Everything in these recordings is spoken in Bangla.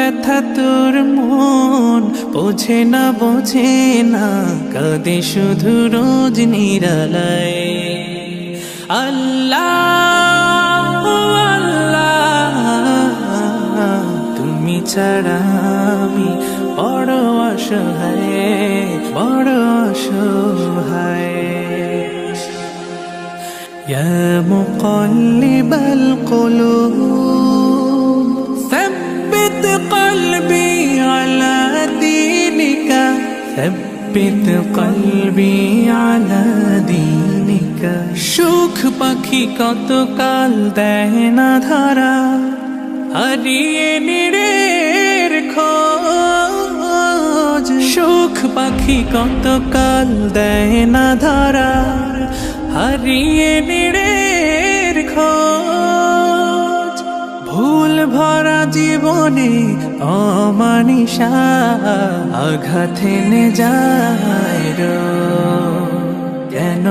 ব্যথা তোর মন বোঝে না বোঝে না কাঁদে শুধু রোজ নিরালায় আল্লাহ আল্লাহ তুমি ছাড়া আমি বড় অসহায় বড় অসহায় يا مقلب القلوب ثبت قلبي على دينك সুখ পাখি কত কাল দেয় না ধরা হারিয়ে নিড়ের খোঁজ সুখ পাখি কত কাল দেয় না ধরা হারিয়ে নিড়ের খোঁজ ভুল ভরা জীবনে অমানিসা আঘাত এনে যায়। কেন?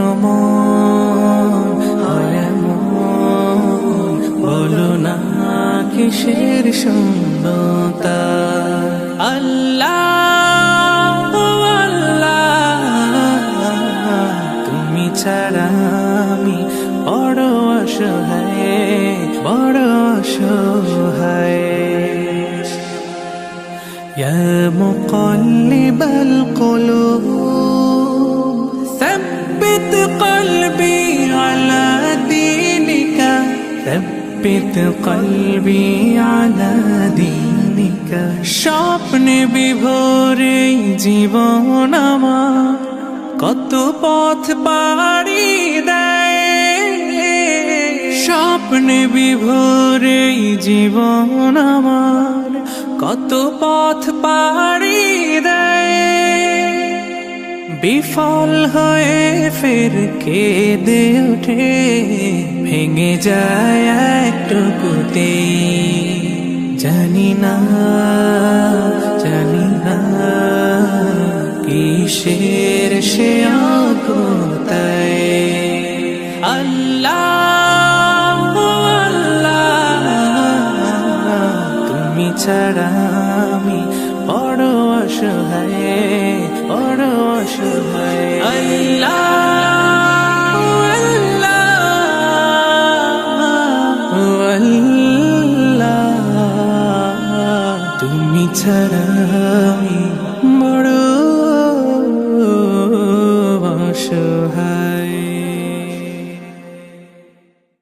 বলো না কিসের শূন্যতা আল্লাহ আল্লাহ, তুমি ছাড়া আমি বড় অসহায় বড় অসহায় يا مقلب القلوب ثبت قلبي على دينك ثبت قلبي على دينك স্বপ্নে বিভোরে জীবন আমার কত পথ পাড়ি দেয় স্বপ্নে বিভোরে জীবন আমার কত পথ পাড়ি দেয়। বিফল হয়ে ফের কেঁদে উঠে, ভেঙে যায় একটুকুতে। জানি না জানি না কিসের সে আল্লাহ ছাড়া আমি বড় অসহায় বড় অসহায়। আল্লাহ আল্লাহ তুমি ছাড়া আমি